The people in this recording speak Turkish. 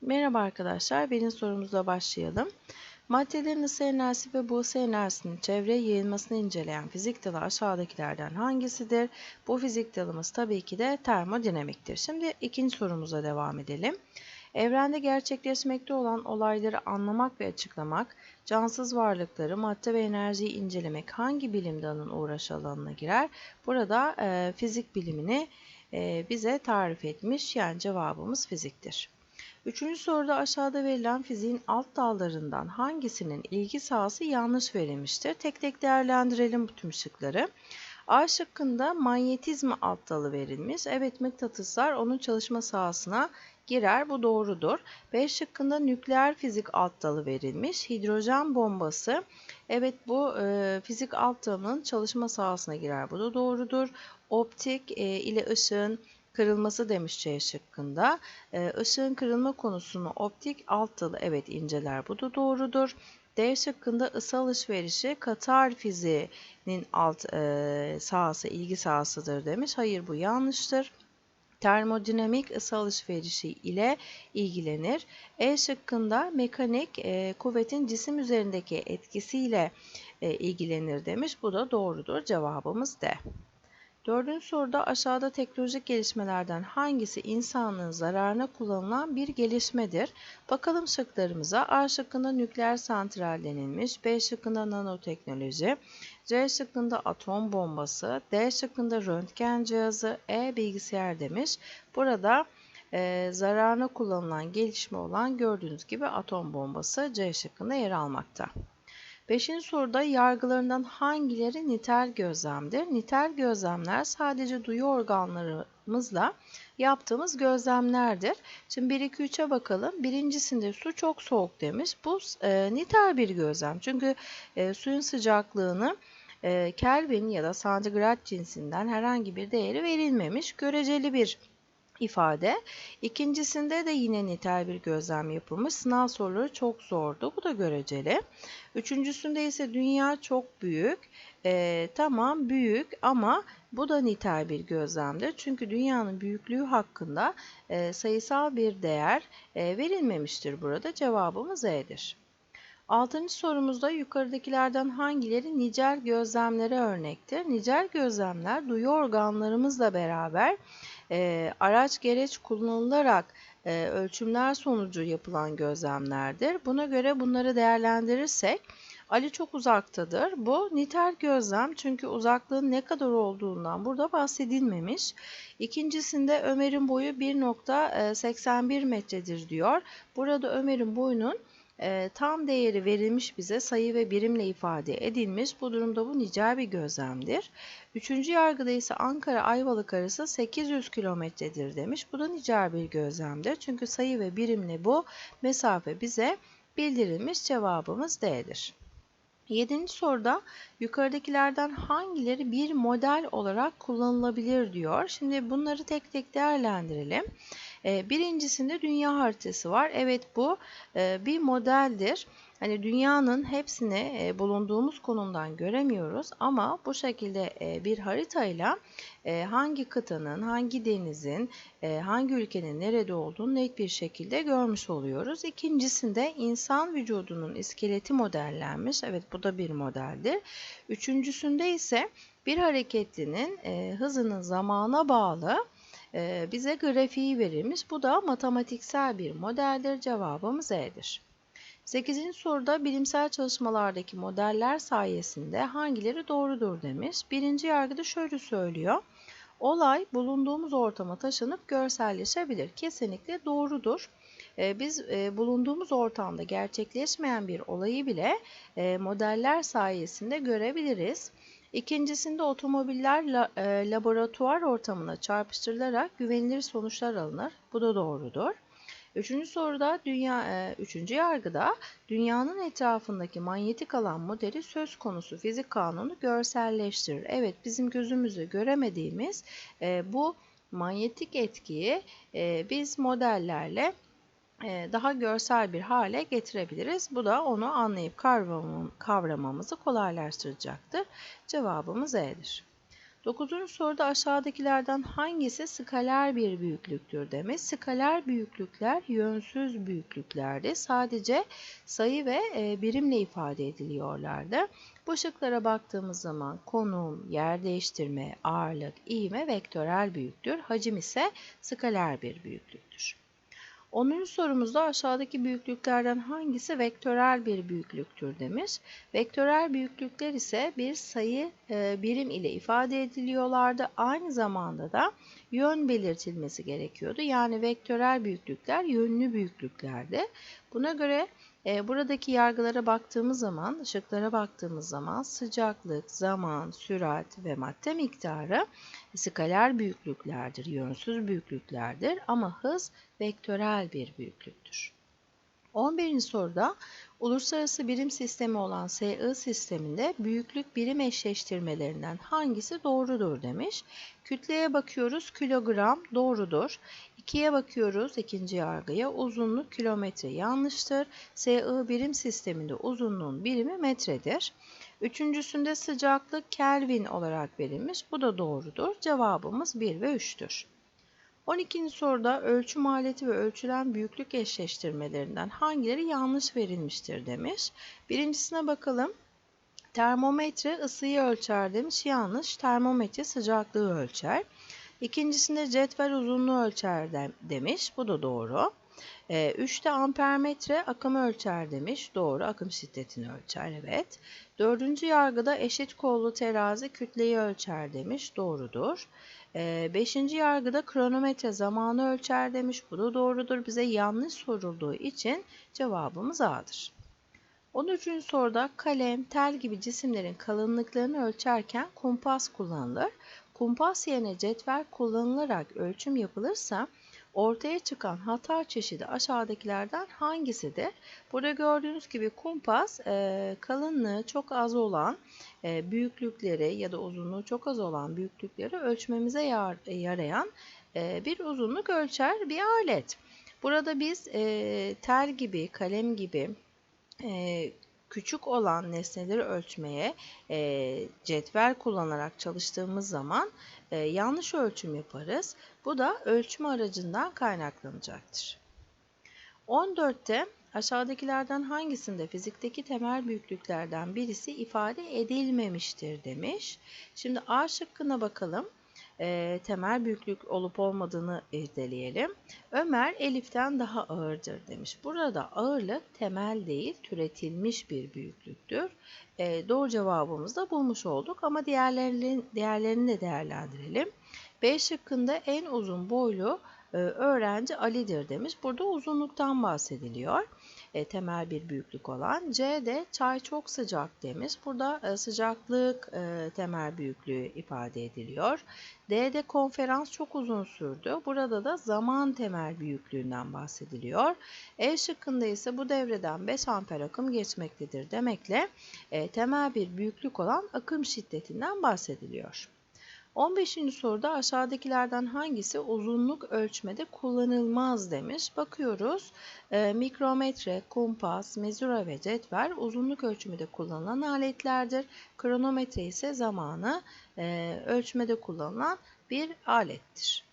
Merhaba arkadaşlar, birinci sorumuzla başlayalım. Maddelerin ısı enerjisi ve bu ısı enerjisinin çevreye yayılmasını inceleyen fizik dalı aşağıdakilerden hangisidir? Bu fizik dalımız tabii ki de termodinamiktir. Şimdi ikinci sorumuza devam edelim. Evrende gerçekleşmekte olan olayları anlamak ve açıklamak, cansız varlıkları, madde ve enerjiyi incelemek hangi bilim dalının uğraş alanına girer? Burada e, fizik bilimini e, bize tarif etmiş, yani cevabımız fiziktir. Üçüncü soruda aşağıda verilen fiziğin alt dallarından hangisinin ilgi sahası yanlış verilmiştir? Tek tek değerlendirelim bu tüm şıkları. A şıkkında manyetizma alt dalı verilmiş. Evet mıknatıslar onun çalışma sahasına girer. Bu doğrudur. B şıkkında nükleer fizik alt dalı verilmiş. Hidrojen bombası. Evet bu e, fizik alt dalının çalışma sahasına girer. Bu da doğrudur. Optik e, ile ışığın kırılması demiş C şıkkında. E, ışığın kırılma konusunu optik alt dalı evet inceler. Bu da doğrudur. D şıkkında ısı alışverişi Katar fiziğinin alt e, sahası, ilgi sahasıdır demiş. Hayır bu yanlıştır. Termodinamik ısı alışverişi ile ilgilenir. E şıkkında mekanik e, kuvvetin cisim üzerindeki etkisiyle e, ilgilenir demiş. Bu da doğrudur. Cevabımız D. Dördüncü soruda aşağıda teknolojik gelişmelerden hangisi insanlığın zararına kullanılan bir gelişmedir? Bakalım şıklarımıza. A şıkkında nükleer santral denilmiş, B şıkkında nanoteknoloji, C şıkkında atom bombası, D şıkkında röntgen cihazı, E bilgisayar demiş. Burada e, zararına kullanılan gelişme olan gördüğünüz gibi atom bombası C şıkkında yer almakta. Beşinci soruda yargılarından hangileri nitel gözlemdir? Nitel gözlemler sadece duyu organlarımızla yaptığımız gözlemlerdir. Şimdi 1, 2, 3'e bakalım. Birincisinde su çok soğuk demiş. Bu e, nitel bir gözlem. Çünkü e, suyun sıcaklığını e, Kelvin ya da santigrat cinsinden herhangi bir değeri verilmemiş. Göreceli bir ifade. İkincisinde de yine nitel bir gözlem yapılmış. Sınav soruları çok zordu. Bu da göreceli. Üçüncüsünde ise dünya çok büyük. E, tamam büyük ama bu da nitel bir gözlemdir. Çünkü dünyanın büyüklüğü hakkında e, sayısal bir değer e, verilmemiştir burada. Cevabımız E'dir. Altıncı sorumuzda yukarıdakilerden hangileri nicel gözlemlere örnektir? Nicel gözlemler duyu organlarımızla beraber e, araç gereç kullanılarak e, ölçümler sonucu yapılan gözlemlerdir. Buna göre bunları değerlendirirsek Ali çok uzaktadır. Bu nitel gözlem çünkü uzaklığın ne kadar olduğundan burada bahsedilmemiş. İkincisinde Ömer'in boyu 1.81 metredir diyor. Burada Ömer'in boyunun e, tam değeri verilmiş bize sayı ve birimle ifade edilmiş. Bu durumda bu nicel bir gözlemdir. Üçüncü yargıda ise Ankara Ayvalık arası 800 kilometredir demiş. Bu da nicel bir gözlemdir. Çünkü sayı ve birimle bu mesafe bize bildirilmiş cevabımız D'dir. Yedinci soruda yukarıdakilerden hangileri bir model olarak kullanılabilir diyor. Şimdi bunları tek tek değerlendirelim. Ee, birincisinde dünya haritası var. Evet bu e, bir modeldir. Hani dünyanın hepsini e, bulunduğumuz konumdan göremiyoruz ama bu şekilde e, bir haritayla hangi kıtanın, hangi denizin, hangi ülkenin nerede olduğunu net bir şekilde görmüş oluyoruz. İkincisinde insan vücudunun iskeleti modellenmiş. Evet bu da bir modeldir. Üçüncüsünde ise bir hareketlinin hızının zamana bağlı bize grafiği verilmiş. Bu da matematiksel bir modeldir. Cevabımız E'dir. 8. soruda bilimsel çalışmalardaki modeller sayesinde hangileri doğrudur demiş. Birinci yargıda şöyle söylüyor. Olay bulunduğumuz ortama taşınıp görselleşebilir. Kesinlikle doğrudur. Ee, biz e, bulunduğumuz ortamda gerçekleşmeyen bir olayı bile e, modeller sayesinde görebiliriz. İkincisinde otomobiller e, laboratuvar ortamına çarpıştırılarak güvenilir sonuçlar alınır. Bu da doğrudur. Üçüncü soruda dünya, e, üçüncü yargıda dünyanın etrafındaki manyetik alan modeli söz konusu fizik kanunu görselleştirir. Evet bizim gözümüzü göremediğimiz e, bu manyetik etkiyi biz modellerle daha görsel bir hale getirebiliriz. Bu da onu anlayıp kavramamızı kolaylaştıracaktır. Cevabımız E'dir. Dokuzuncu soruda aşağıdakilerden hangisi skaler bir büyüklüktür demiş. Skaler büyüklükler yönsüz büyüklüklerdi. Sadece sayı ve birimle ifade ediliyorlardı. Bu şıklara baktığımız zaman konum, yer değiştirme, ağırlık, ivme vektörel büyüktür. Hacim ise skaler bir büyüklüktür. 10. sorumuzda aşağıdaki büyüklüklerden hangisi vektörel bir büyüklüktür demiş. Vektörel büyüklükler ise bir sayı e, birim ile ifade ediliyorlardı. Aynı zamanda da yön belirtilmesi gerekiyordu. Yani vektörel büyüklükler yönlü büyüklüklerdi. Buna göre e, buradaki yargılara baktığımız zaman, ışıklara baktığımız zaman sıcaklık, zaman, sürat ve madde miktarı skaler büyüklüklerdir, yönsüz büyüklüklerdir ama hız vektörel bir büyüklüktür. 11. soruda uluslararası birim sistemi olan SI sisteminde büyüklük birim eşleştirmelerinden hangisi doğrudur demiş. Kütleye bakıyoruz kilogram doğrudur. 2'ye bakıyoruz ikinci yargıya uzunluk kilometre yanlıştır. SI birim sisteminde uzunluğun birimi metredir. Üçüncüsünde sıcaklık Kelvin olarak verilmiş. Bu da doğrudur. Cevabımız 1 ve 3'tür. 12. soruda ölçüm aleti ve ölçülen büyüklük eşleştirmelerinden hangileri yanlış verilmiştir demiş. Birincisine bakalım. Termometre ısıyı ölçer demiş. Yanlış. Termometre sıcaklığı ölçer. İkincisinde cetvel uzunluğu ölçer demiş. Bu da doğru. 3'te ee, ampermetre akımı ölçer demiş. Doğru. Akım şiddetini ölçer. Evet. Dördüncü yargıda eşit kollu terazi kütleyi ölçer demiş. Doğrudur. Beşinci yargıda kronometre zamanı ölçer demiş. Bu da doğrudur. Bize yanlış sorulduğu için cevabımız A'dır. 13. soruda kalem, tel gibi cisimlerin kalınlıklarını ölçerken kumpas kullanılır. Kumpas yerine cetvel kullanılarak ölçüm yapılırsa ortaya çıkan hata çeşidi aşağıdakilerden hangisidir? Burada gördüğünüz gibi kumpas e, kalınlığı çok az olan e, büyüklükleri ya da uzunluğu çok az olan büyüklükleri ölçmemize yar, yarayan e, bir uzunluk ölçer bir alet. Burada biz e, tel gibi, kalem gibi e, küçük olan nesneleri ölçmeye e, cetvel kullanarak çalıştığımız zaman e, yanlış ölçüm yaparız. Bu da ölçüm aracından kaynaklanacaktır. 14'te aşağıdakilerden hangisinde fizikteki temel büyüklüklerden birisi ifade edilmemiştir demiş. Şimdi A şıkkına bakalım e, temel büyüklük olup olmadığını irdeleyelim. Ömer Elif'ten daha ağırdır demiş. Burada ağırlık temel değil türetilmiş bir büyüklüktür. E, doğru cevabımızı da bulmuş olduk ama diğerlerini, diğerlerini de değerlendirelim. B şıkkında en uzun boylu öğrenci Ali'dir demiş. Burada uzunluktan bahsediliyor e, temel bir büyüklük olan. C de çay çok sıcak demiş. Burada e, sıcaklık e, temel büyüklüğü ifade ediliyor. D de konferans çok uzun sürdü. Burada da zaman temel büyüklüğünden bahsediliyor. E şıkkında ise bu devreden 5 amper akım geçmektedir demekle e, temel bir büyüklük olan akım şiddetinden bahsediliyor. 15. soruda aşağıdakilerden hangisi uzunluk ölçmede kullanılmaz demiş. Bakıyoruz e, mikrometre, kumpas, mezura ve cetvel uzunluk ölçümünde kullanılan aletlerdir. Kronometre ise zamanı e, ölçmede kullanılan bir alettir.